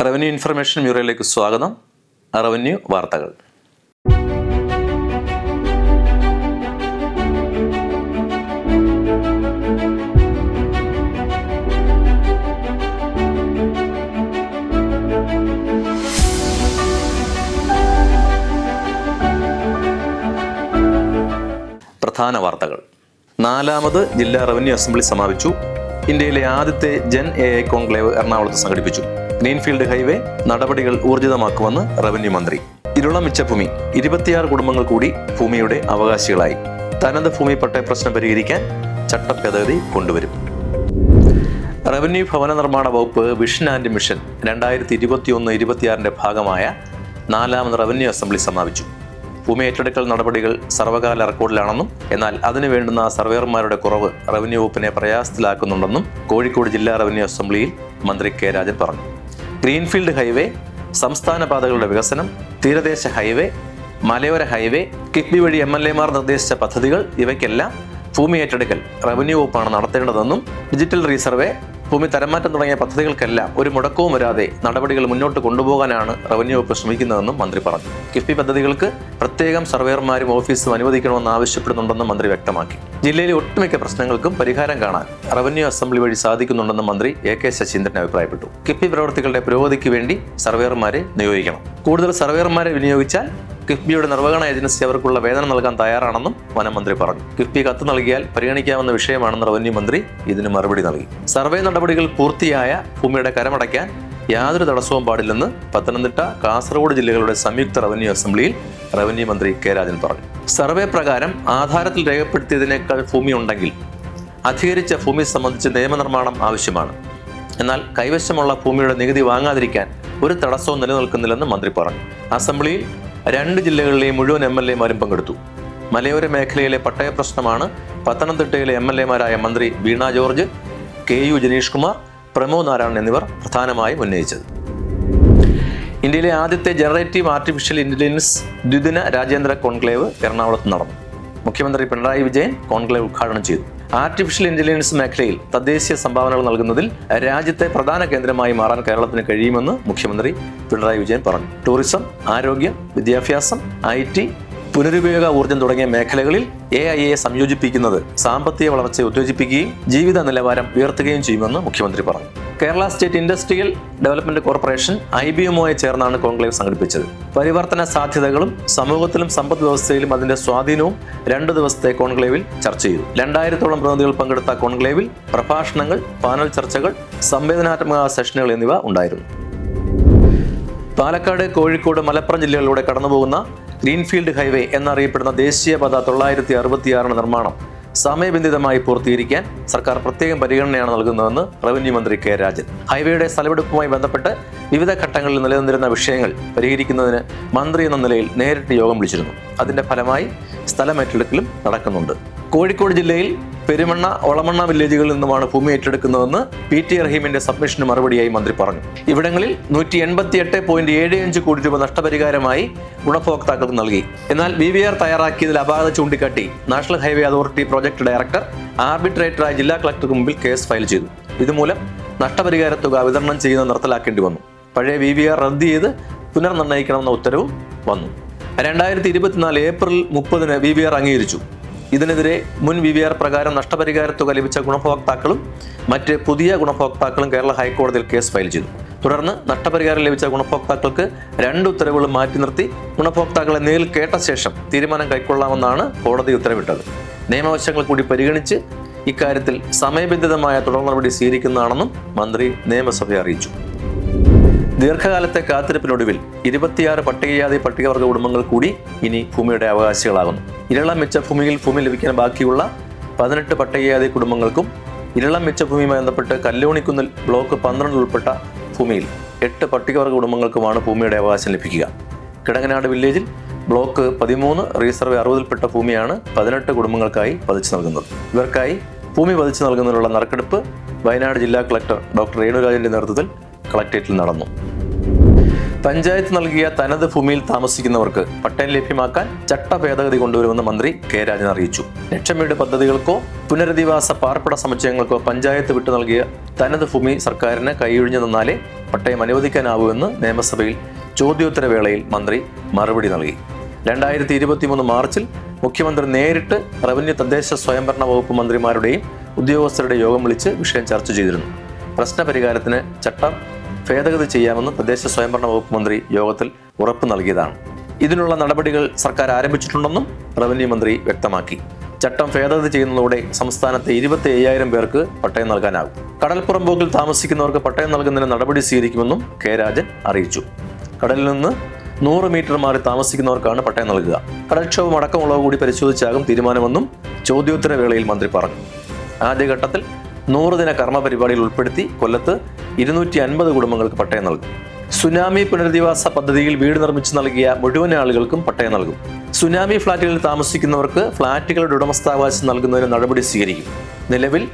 Revenue information ബ്യൂറോയിലേക്ക് സ്വാഗതം. Revenue വാർത്തകൾ. പ്രധാന വാർത്തകൾ. നാലാമത് ജില്ലാ റവന്യൂ അസംബ്ലി സമാപിച്ചു. ഇന്ത്യയിലെ ആദ്യത്തെ ജൻ എ കോൺക്ലേവ് എറണാകുളത്ത് സംഘടിപ്പിച്ചു. ഗ്രീൻഫീൽഡ് ഹൈവേ നടപടികൾ ഊർജിതമാക്കുമെന്ന് റവന്യൂ മന്ത്രി. ഇരുളം മിച്ചഭൂമി ഇരുപത്തിയാറ് കുടുംബങ്ങൾ കൂടി ഭൂമിയുടെ അവകാശികളായി. തനത് ഭൂമി പട്ടയ പ്രശ്നം പരിഹരിക്കാൻ ചട്ടഭേദഗതി കൊണ്ടുവരും. റവന്യൂ ഭവന നിർമ്മാണ വകുപ്പ് വിഷൻ ആൻഡ് മിഷൻ രണ്ടായിരത്തി ഇരുപത്തി ഒന്ന് ഇരുപത്തിയാറിന്റെ ഭാഗമായ നാലാമത് റവന്യൂ അസംബ്ലി സമാപിച്ചു. ഭൂമി ഏറ്റെടുക്കൽ നടപടികൾ സർവകാല റെക്കോർഡിലാണെന്നും എന്നാൽ അതിനു വേണ്ടുന്ന സർവേയർമാരുടെ കുറവ് റവന്യൂ വകുപ്പിനെ പ്രയാസത്തിലാക്കുന്നുണ്ടെന്നും കോഴിക്കോട് ജില്ലാ റവന്യൂ അസംബ്ലിയിൽ മന്ത്രി കെ രാജൻ പറഞ്ഞു. ഗ്രീൻഫീൽഡ് ഹൈവേ സംസ്ഥാന പാതകളുടെ വികസനം തീരദേശ ഹൈവേ മലയോര ഹൈവേ കിഫ്ബി വഴി എം എൽ എമാർ നിർദ്ദേശിച്ച പദ്ധതികൾ ഇവയ്ക്കെല്ലാം ഭൂമി ഏറ്റെടുക്കൽ റവന്യൂ വകുപ്പാണ് നടത്തേണ്ടതെന്നും ഡിജിറ്റൽ റീസർവേ ഭൂമി തരംമാറ്റം തുടങ്ങിയ പദ്ധതികൾക്കെല്ലാം ഒരു മുടക്കവും വരാതെ നടപടികൾ മുന്നോട്ട് കൊണ്ടുപോകാനാണ് റവന്യൂ വകുപ്പ് ശ്രമിക്കുന്നതെന്നും മന്ത്രി പറഞ്ഞു. കിഫ്ബി പദ്ധതികൾക്ക് പ്രത്യേകം സർവേയർമാരും ഓഫീസും അനുവദിക്കണമെന്ന് ആവശ്യപ്പെടുന്നുണ്ടെന്നും മന്ത്രി വ്യക്തമാക്കി. ജില്ലയിലെ ഒട്ടുമിക്ക പ്രശ്നങ്ങൾക്കും പരിഹാരം കാണാൻ റവന്യൂ അസംബ്ലി വഴി സാധിക്കുന്നുണ്ടെന്നും മന്ത്രി എ കെ ശശീന്ദ്രൻ അഭിപ്രായപ്പെട്ടു. കിഫ്ബി പ്രവർത്തികളുടെ പുരോഗതിക്ക് വേണ്ടി സർവേയർമാരെ നിയോഗിക്കണം. കൂടുതൽ സർവേയർമാരെ വിനിയോഗിച്ചാൽ കിഫ്ബിയുടെ നിർവഹണ ഏജൻസി അവർക്കുള്ള വേതനം നൽകാൻ തയ്യാറാണെന്നും വനമന്ത്രി പറഞ്ഞു. കിഫ്ബി കത്ത് നൽകിയാൽ പരിഗണിക്കാവുന്ന വിഷയമാണെന്ന് റവന്യൂ മന്ത്രി ഇതിന് മറുപടി നൽകി. സർവേ നടപടികൾ പൂർത്തിയായ ഭൂമിയുടെ കരമടയ്ക്കാൻ യാതൊരു തടസ്സവും പാടില്ലെന്ന് പത്തനംതിട്ട കാസർഗോഡ് ജില്ലകളുടെ സംയുക്ത റവന്യൂ അസംബ്ലിയിൽ റവന്യൂ മന്ത്രി കെ. രാജൻ പറഞ്ഞു. സർവേ പ്രകാരം ആധാരത്തിൽ രേഖപ്പെടുത്തിയതിനേക്കാൾ ഭൂമി ഉണ്ടെങ്കിൽ അധികരിച്ച ഭൂമി സംബന്ധിച്ച് നിയമനിർമ്മാണം ആവശ്യമാണ്. എന്നാൽ കൈവശമുള്ള ഭൂമിയുടെ നികുതി വാങ്ങാതിരിക്കാൻ ഒരു തടസ്സവും നിലനിൽക്കുന്നില്ലെന്ന് മന്ത്രി പറഞ്ഞു. അസംബ്ലിയിൽ രണ്ട് ജില്ലകളിലെയും മുഴുവൻ എം എൽ എമാരും പങ്കെടുത്തു. മലയോര മേഖലയിലെ പട്ടയ പ്രശ്നമാണ് പത്തനംതിട്ടയിലെ എം എൽ എമാരായ മന്ത്രി വീണ ജോർജ് കെ യു ജനീഷ് കുമാർ പ്രമോദ് നാരായണൻ എന്നിവർ പ്രധാനമായും ഉന്നയിച്ചത്. ഇന്ത്യയിലെ ആദ്യത്തെ ജനറേറ്റീവ് ആർട്ടിഫിഷ്യൽ ഇന്റലിജൻസ് ദ്വിദിന രാജേന്ദ്ര കോൺക്ലേവ് എറണാകുളത്ത് നടന്നു. മുഖ്യമന്ത്രി പിണറായി വിജയൻ കോൺക്ലേവ് ഉദ്ഘാടനം ചെയ്തു. ആർട്ടിഫിഷ്യൽ ഇന്റലിജൻസ് മേഖലയിൽ തദ്ദേശീയ സംഭാവനകൾ നൽകുന്നതിൽ രാജ്യത്തെ പ്രധാന കേന്ദ്രമായി മാറാൻ കേരളത്തിന് കഴിയുമെന്ന് മുഖ്യമന്ത്രി പിണറായി വിജയൻ പറഞ്ഞു. ടൂറിസം ആരോഗ്യം വിദ്യാഭ്യാസം ഐ ടി പുനരുപയോഗ ഊർജം തുടങ്ങിയ മേഖലകളിൽ എ ഐ എ സംയോജിപ്പിക്കുന്നത് സാമ്പത്തിക വളർച്ചയെ ഉത്തേജിപ്പിക്കുകയും ജീവിത നിലവാരം ഉയർത്തുകയും ചെയ്യുമെന്ന് മുഖ്യമന്ത്രി പറഞ്ഞു. Kerala state industrial development corporation I B എമ്മുമായി ചേർന്നാണ് കോൺക്ലേവ് സംഘടിപ്പിച്ചത്. പരിവർത്തന സാധ്യതകളും സമൂഹത്തിലും സമ്പദ് വ്യവസ്ഥയിലും അതിന്റെ സ്വാധീനവും രണ്ട് ദിവസത്തെ കോൺക്ലേവിൽ ചർച്ച ചെയ്തു. രണ്ടായിരത്തോളം പ്രതിനിധികൾ പങ്കെടുത്ത കോൺക്ലേവിൽ പ്രഭാഷണങ്ങൾ പാനൽ ചർച്ചകൾ സംവേദനാത്മക സെഷനുകൾ എന്നിവ ഉണ്ടായിരുന്നു. പാലക്കാട് കോഴിക്കോട് മലപ്പുറം ജില്ലകളിലൂടെ കടന്നുപോകുന്ന ഗ്രീൻഫീൽഡ് ഹൈവേ എന്നറിയപ്പെടുന്ന ദേശീയപാത തൊള്ളായിരത്തി അറുപത്തിയാറിന് നിർമ്മാണം സമയബന്ധിതമായി പൂർത്തീകരിക്കാൻ സർക്കാർ പ്രത്യേകം പരിഗണനയാണ് നൽകുന്നതെന്ന് റവന്യൂ മന്ത്രി കെ രാജൻ. ഹൈവേയുടെ സ്ഥലമെടുപ്പുമായി ബന്ധപ്പെട്ട് വിവിധ ഘട്ടങ്ങളിൽ നിലനിന്നിരുന്ന വിഷയങ്ങൾ പരിഹരിക്കുന്നതിന് മന്ത്രി എന്ന നിലയിൽ നേരിട്ട് യോഗം വിളിച്ചിരുന്നു. അതിന്റെ ഫലമായി സ്ഥലമേറ്റെടുക്കലും നടക്കുന്നുണ്ട്. കോഴിക്കോട് ജില്ലയിൽ പെരുമണ്ണ ഒളമണ്ണ വില്ലേജുകളിൽ നിന്നുമാണ് ഭൂമി ഏറ്റെടുക്കുന്നതെന്ന് പി ടി റഹീമിന്റെ സബ്മിഷന് മറുപടിയായി മന്ത്രി പറഞ്ഞു. ഇവിടങ്ങളിൽ നൂറ്റി എൺപത്തി എട്ട് പോയിന്റ് ഏഴ് അഞ്ച് കോടി രൂപ നഷ്ടപരിഹാരമായി ഗുണഭോക്താക്കൾക്ക് നൽകി. എന്നാൽ ബി വി ആർ തയ്യാറാക്കിയതിൽ അപാകത ചൂണ്ടിക്കാട്ടി national highway authority project director ആർബിട്രേറ്ററായ ജില്ലാ കളക്ടർക്ക് മുമ്പിൽ കേസ് ഫയൽ ചെയ്തു. ഇതുമൂലം നഷ്ടപരിഹാര തുക വിതരണം ചെയ്യുന്നത് നിർത്തലാക്കേണ്ടി വന്നു. പഴയ വി വി ആർ റദ്ദ് ചെയ്ത് പുനർനിർണയിക്കണമെന്ന ഉത്തരവും വന്നു. രണ്ടായിരത്തി ഇരുപത്തിനാല് ഏപ്രിൽ മുപ്പതിന് വി വി ആർ അംഗീകരിച്ചു. ഇതിനെതിരെ മുൻ വി വി ആർ പ്രകാരം നഷ്ടപരിഹാര തുക ലഭിച്ച ഗുണഭോക്താക്കളും മറ്റ് പുതിയ ഗുണഭോക്താക്കളും കേരള ഹൈക്കോടതിയിൽ കേസ് ഫയൽ ചെയ്തു. തുടർന്ന് നഷ്ടപരിഹാരം ലഭിച്ച ഗുണഭോക്താക്കൾക്ക് രണ്ട് ഉത്തരവുകളും മാറ്റി നിർത്തി ഗുണഭോക്താക്കളെ നേരിൽ കേട്ട ശേഷം തീരുമാനം കൈക്കൊള്ളാമെന്നാണ് കോടതി ഉത്തരവിട്ടത്. നിയമവശങ്ങൾ കൂടി പരിഗണിച്ച് ഇക്കാര്യത്തിൽ സമയബന്ധിതമായ തുടർ നടപടി സ്വീകരിക്കുന്നതാണെന്നും മന്ത്രി നിയമസഭയെ അറിയിച്ചു. ദീർഘകാലത്തെ കാത്തിരിപ്പിനൊടുവിൽ ഇരുപത്തിയാറ് പട്ടികജാതി പട്ടികവർഗ കുടുംബങ്ങൾ കൂടി ഇനി ഭൂമിയുടെ അവകാശികളാകുന്നു. ഇരളം മിച്ച ഭൂമിയിൽ ഭൂമി ലഭിക്കാൻ ബാക്കിയുള്ള പതിനെട്ട് പട്ടികജാതി കുടുംബങ്ങൾക്കും ഇരളം മിച്ച ഭൂമിയുമായി ബന്ധപ്പെട്ട് കല്ലോണിക്കുന്നിൽ ബ്ലോക്ക് പന്ത്രണ്ട് ഉൾപ്പെട്ട ഭൂമിയിൽ എട്ട് പട്ടികവർഗ കുടുംബങ്ങൾക്കുമാണ് ഭൂമിയുടെ അവകാശം ലഭിക്കുക. കിടങ്ങനാട് വില്ലേജിൽ ബ്ലോക്ക് പതിമൂന്ന് റീസർവേ അറുപതിൽപ്പെട്ട ഭൂമിയാണ് പതിനെട്ട് കുടുംബങ്ങൾക്കായി പതിച്ചു നൽകുന്നത്. ഇവർക്കായി ഭൂമി പതിച്ചു നൽകുന്നതിനുള്ള നറുക്കെടുപ്പ് വയനാട് ജില്ലാ കളക്ടർ ഡോക്ടർ രേണുരാജന്റെ നേതൃത്വത്തിൽ കളക്ടറേറ്റിൽ നടന്നു. പഞ്ചായത്ത് നൽകിയ തനത് ഭൂമിയിൽ താമസിക്കുന്നവർക്ക് പട്ടയം ലഭ്യമാക്കാൻ ചട്ട ഭേദഗതി കൊണ്ടുവരുമെന്ന് മന്ത്രി കെ രാജൻ അറിയിച്ചു. ലക്ഷം വീട് പദ്ധതികൾക്കോ പുനരധിവാസ പാർപ്പിട സമുച്ചയങ്ങൾക്കോ പഞ്ചായത്ത് വിട്ടു നൽകിയ തനത് ഭൂമി സർക്കാരിന് കൈയൊഴിഞ്ഞു നിന്നാലേ പട്ടയം അനുവദിക്കാനാവൂ എന്ന് നിയമസഭയിൽ ചോദ്യോത്തരവേളയിൽ മന്ത്രി മറുപടി നൽകി. രണ്ടായിരത്തി ഇരുപത്തിമൂന്ന് മാർച്ചിൽ മുഖ്യമന്ത്രി നേരിട്ട് റവന്യൂ തദ്ദേശ സ്വയംഭരണ വകുപ്പ് മന്ത്രിമാരുടെയും ഉദ്യോഗസ്ഥരുടെ യോഗം വിളിച്ച് വിഷയം ചർച്ച ചെയ്തിരുന്നു. പ്രശ്നപരിഹാരത്തിന് ചട്ടം ഭേദഗതി ചെയ്യാമെന്ന് തദ്ദേശ സ്വയംഭരണ വകുപ്പ് മന്ത്രി യോഗത്തിൽ ഉറപ്പ് നൽകിയതാണ്. ഇതിനുള്ള നടപടികൾ സർക്കാർ ആരംഭിച്ചിട്ടുണ്ടെന്നും റവന്യൂ മന്ത്രി വ്യക്തമാക്കി. ചട്ടം ഭേദഗതി ചെയ്യുന്നതോടെ സംസ്ഥാനത്തെ ഇരുപത്തി അയ്യായിരം പേർക്ക് പട്ടയം നൽകാനാകും. കടൽപ്പുറമ്പോക്കിൽ താമസിക്കുന്നവർക്ക് പട്ടയം നൽകുന്നതിന് നടപടി സ്വീകരിക്കുമെന്നും കെ രാജൻ അറിയിച്ചു. കടലിൽ നിന്ന് നൂറ് മീറ്റർ മാറി താമസിക്കുന്നവർക്കാണ് പട്ടയം നൽകുക. കടൽക്ഷോഭം അടക്കമുള്ളവ കൂടി പരിശോധിച്ചാകും തീരുമാനമെന്നും ചോദ്യോത്തര വേളയിൽ മന്ത്രി പറഞ്ഞു. ആദ്യഘട്ടത്തിൽ നൂറ് ദിന കർമ്മ പരിപാടിയിൽ ഉൾപ്പെടുത്തി കൊല്ലത്ത് ഇരുന്നൂറ്റി അൻപത് കുടുംബങ്ങൾക്ക് പട്ടയം നൽകും. സുനാമി പുനരധിവാസ പദ്ധതിയിൽ വീട് നിർമ്മിച്ചു നൽകിയ മുഴുവൻ ആളുകൾക്കും പട്ടയം നൽകും. സുനാമി ഫ്ളാറ്റുകളിൽ താമസിക്കുന്നവർക്ക് ഫ്ളാറ്റുകളുടെ ഉടമസ്ഥാവകാശം നൽകുന്നതിന് നടപടി സ്വീകരിക്കും. നിലവിൽ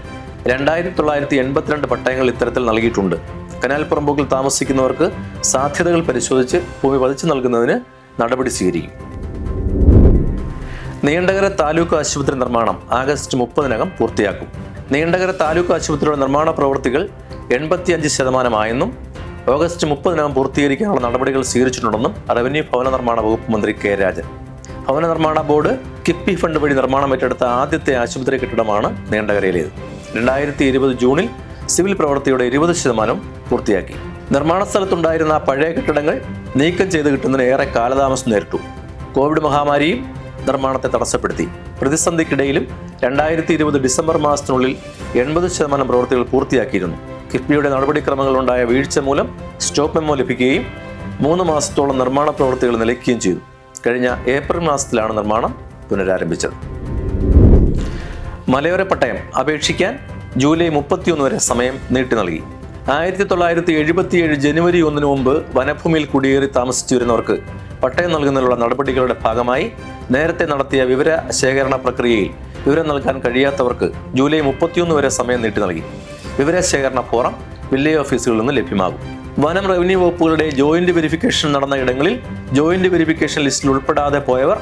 രണ്ടായിരത്തി തൊള്ളായിരത്തി എൺപത്തിരണ്ട് പട്ടയങ്ങൾ ഇത്തരത്തിൽ നൽകിയിട്ടുണ്ട്. കനാൽ പുറമ്പോക്കിൽ താമസിക്കുന്നവർക്ക് സാധ്യതകൾ പരിശോധിച്ച് ഭൂമി പതിച്ചു നൽകുന്നതിന് നടപടി സ്വീകരിക്കും. നീണ്ടകര താലൂക്ക് ആശുപത്രി നിർമ്മാണം ആഗസ്റ്റ് മുപ്പതിനകം പൂർത്തിയാക്കും. നീണ്ടകര താലൂക്ക് ആശുപത്രിയുടെ നിർമ്മാണ പ്രവൃത്തികൾ എൺപത്തിയഞ്ച് ശതമാനമായെന്നും ഓഗസ്റ്റ് മുപ്പതിനകം പൂർത്തീകരിക്കാനുള്ള നടപടികൾ സ്വീകരിച്ചിട്ടുണ്ടെന്നും റവന്യൂ ഭവന നിർമ്മാണ വകുപ്പ് മന്ത്രി കെ രാജൻ. ഭവന നിർമ്മാണ ബോർഡ് കിഫ്ബി ഫണ്ട് വഴി നിർമ്മാണം ഏറ്റെടുത്ത ആദ്യത്തെ ആശുപത്രി കെട്ടിടമാണ് നീണ്ടകരയിലേത്. രണ്ടായിരത്തി ഇരുപത് ജൂണിൽ സിവിൽ പ്രവൃത്തിയുടെ ഇരുപത് ശതമാനം പൂർത്തിയാക്കി. നിർമ്മാണ സ്ഥലത്തുണ്ടായിരുന്ന പഴയ കെട്ടിടങ്ങൾ നീക്കം ചെയ്ത് കിട്ടുന്നതിന് ഏറെ കാലതാമസം നേരിട്ടു. കോവിഡ് മഹാമാരിയും നിർമ്മാണത്തെ തടസ്സപ്പെടുത്തി. പ്രതിസന്ധിക്കിടയിലും രണ്ടായിരത്തി ഇരുപത് ഡിസംബർ മാസത്തിനുള്ളിൽ എൺപത് ശതമാനം പ്രവൃത്തികൾ പൂർത്തിയാക്കിയിരുന്നു. കിഫ്ബിയുടെ നടപടിക്രമങ്ങളുണ്ടായ വീഴ്ച മൂലം സ്റ്റോപ്പ് മെമ്മോ ലഭിക്കുകയും മൂന്ന് മാസത്തോളം നിർമ്മാണ പ്രവൃത്തികൾ നിലയ്ക്കുകയും ചെയ്തു. കഴിഞ്ഞ ഏപ്രിൽ മാസത്തിലാണ് നിർമ്മാണം പുനരാരംഭിച്ചത്. മലയോര പട്ടയം അപേക്ഷിക്കാൻ ജൂലൈ മുപ്പത്തിയൊന്ന് വരെ സമയം നീട്ടി നൽകി. ആയിരത്തി തൊള്ളായിരത്തി എഴുപത്തിയേഴ് ജനുവരി ഒന്നിനു മുമ്പ് വനഭൂമിയിൽ കുടിയേറി താമസിച്ചു വരുന്നവർക്ക് പട്ടയം നൽകുന്നതിനുള്ള നടപടികളുടെ ഭാഗമായി നേരത്തെ നടത്തിയ വിവര ശേഖരണ പ്രക്രിയയിൽ വിവരം നൽകാൻ കഴിയാത്തവർക്ക് ജൂലൈ മുപ്പത്തിയൊന്ന് വരെ സമയം നീട്ടി നൽകി. വിവരശേഖരണ ഫോറം വില്ലേജ് ഓഫീസുകളിൽ നിന്ന് ലഭ്യമാകും. വനം റവന്യൂ വകുപ്പുകളുടെ ജോയിന്റ് വെരിഫിക്കേഷൻ നടന്ന ഇടങ്ങളിൽ ജോയിന്റ് വെരിഫിക്കേഷൻ ലിസ്റ്റിൽ ഉൾപ്പെടാതെ പോയവർ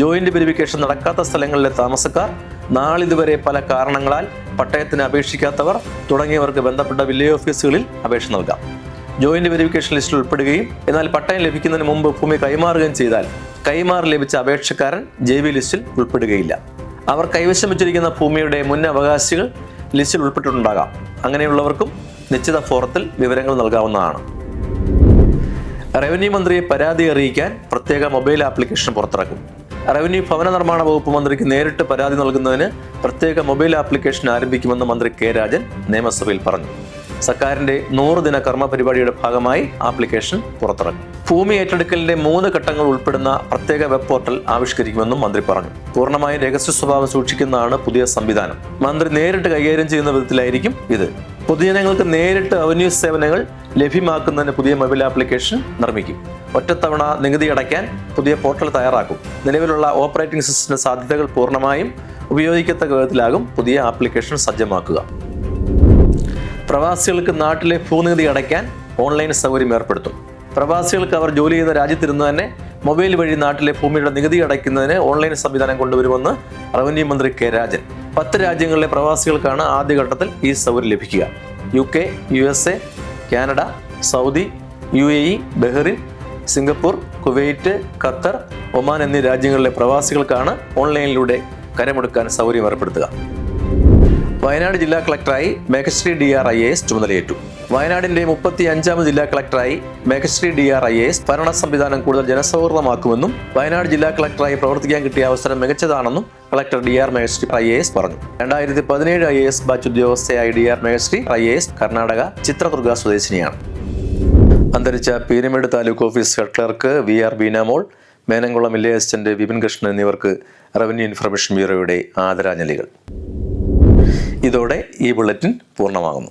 ജോയിന്റ് വെരിഫിക്കേഷൻ നടക്കാത്ത സ്ഥലങ്ങളിലെ താമസക്കാർ നാളിതുവരെ പല കാരണങ്ങളാൽ പട്ടയത്തിന് അപേക്ഷിക്കാത്തവർ തുടങ്ങിയവർക്ക് ബന്ധപ്പെട്ട വില്ലേജ് ഓഫീസുകളിൽ അപേക്ഷ നൽകാം. ജോയിന്റ് വെരിഫിക്കേഷൻ ലിസ്റ്റിൽ ഉൾപ്പെടുകയും എന്നാൽ പട്ടയം ലഭിക്കുന്നതിന് മുമ്പ് ഭൂമി കൈമാറുകയും ചെയ്താൽ കൈമാറി ലഭിച്ച അപേക്ഷക്കാരൻ ജെ വി ലിസ്റ്റിൽ ഉൾപ്പെടുകയില്ല. അവർ കൈവശം വെച്ചിരിക്കുന്ന ഭൂമിയുടെ മുൻ അവകാശികൾ ലിസ്റ്റിൽ ഉൾപ്പെട്ടിട്ടുണ്ടാകാം. അങ്ങനെയുള്ളവർക്കും നിശ്ചിത ഫോറത്തിൽ വിവരങ്ങൾ നൽകാവുന്നതാണ്. റവന്യൂ മന്ത്രിയെ പരാതി അറിയിക്കാൻ പ്രത്യേക മൊബൈൽ ആപ്ലിക്കേഷൻ പുറത്തിറക്കും. റവന്യൂ ഭവന നിർമ്മാണ വകുപ്പ് മന്ത്രിക്ക് നേരിട്ട് പരാതി നൽകുന്നതിന് പ്രത്യേക മൊബൈൽ ആപ്ലിക്കേഷൻ ആരംഭിക്കുമെന്ന് മന്ത്രി കെ രാജൻ നിയമസഭയിൽ പറഞ്ഞു. സർക്കാരിന്റെ നൂറ് ദിന കർമ്മ പരിപാടിയുടെ ഭാഗമായി ആപ്ലിക്കേഷൻ പുറത്തിറക്കും ഭൂമി ഏറ്റെടുക്കലിന്റെ മൂന്ന് ഘട്ടങ്ങൾ ഉൾപ്പെടുന്ന പ്രത്യേക വെബ് പോർട്ടൽ ആവിഷ്കരിക്കുമെന്നും മന്ത്രി പറഞ്ഞു. പൂർണമായും രഹസ്യ സ്വഭാവം സൂക്ഷിക്കുന്നതാണ് പുതിയ സംവിധാനം. മന്ത്രി നേരിട്ട് കൈകാര്യം ചെയ്യുന്ന വിധത്തിലായിരിക്കും ഇത്. പൊതുജനങ്ങൾക്ക് നേരിട്ട് അവന്യൂ സേവനങ്ങൾ ലഭ്യമാക്കുന്നതിന് പുതിയ മൊബൈൽ ആപ്ലിക്കേഷൻ നിർമ്മിക്കും. ഒറ്റത്തവണ നികുതി അടയ്ക്കാൻ പുതിയ പോർട്ടൽ തയ്യാറാക്കും. നിലവിലുള്ള ഓപ്പറേറ്റിംഗ് സിസ്റ്റത്തിന്റെ സാധ്യതകൾ പൂർണമായും ഉപയോഗിക്കത്തക്ക വിധത്തിലാകും പുതിയ ആപ്ലിക്കേഷൻ സജ്ജമാക്കുക. പ്രവാസികൾക്ക് നാട്ടിലെ ഭൂനികുതി അടയ്ക്കാൻ ഓൺലൈൻ സൗകര്യം ഏർപ്പെടുത്തും. പ്രവാസികൾക്ക് അവർ ജോലി ചെയ്യുന്ന രാജ്യത്തിരുന്ന് തന്നെ മൊബൈൽ വഴി നാട്ടിലെ ഭൂമിയുടെ നികുതി അടയ്ക്കുന്നതിന് ഓൺലൈൻ സംവിധാനം കൊണ്ടുവരുമെന്ന് റവന്യൂ മന്ത്രി കെ രാജൻ. പത്ത് രാജ്യങ്ങളിലെ പ്രവാസികൾക്കാണ് ആദ്യഘട്ടത്തിൽ ഈ സൗകര്യം ലഭിക്കുക. U K U S A Canada Saudi U A E Bahrain Singapore Kuwait Qatar Oman എന്നീ രാജ്യങ്ങളിലെ പ്രവാസികൾക്കാണ് ഓൺലൈനിലൂടെ കരമെടുക്കാൻ സൗകര്യം ഏർപ്പെടുത്തുക. വയനാട് ജില്ലാ കളക്ടറായി Meghashree D R I S ചുമതലയേറ്റു. വയനാടിന്റെ മുപ്പത്തി അഞ്ചാമത് ജില്ലാ കളക്ടറായി Meghashree D R I S ഭരണ സംവിധാനം കൂടുതൽ ജനസൗഹൃദമാക്കുമെന്നും വയനാട് ജില്ലാ കളക്ടറായി പ്രവർത്തിക്കാൻ കിട്ടിയ അവസരം മികച്ചതാണെന്നും collector D R Meghashree I S പറഞ്ഞു. രണ്ടായിരത്തി പതിനേഴ് I S batch ഉദ്യോഗസ്ഥയായ D R Meghashree I S Karnataka Chitradurga സ്വദേശിനിയാണ്. അന്തരിച്ച Peermade taluk office head clerk V R Beenamol Menamkulam village assistant Vipin Krishnan എന്നിവർക്ക് റവന്യൂ ഇൻഫർമേഷൻ ബ്യൂറോയുടെ ആദരാഞ്ജലികൾ. ഇതോടെ ഈ bulletin പൂർണമാകുന്നു.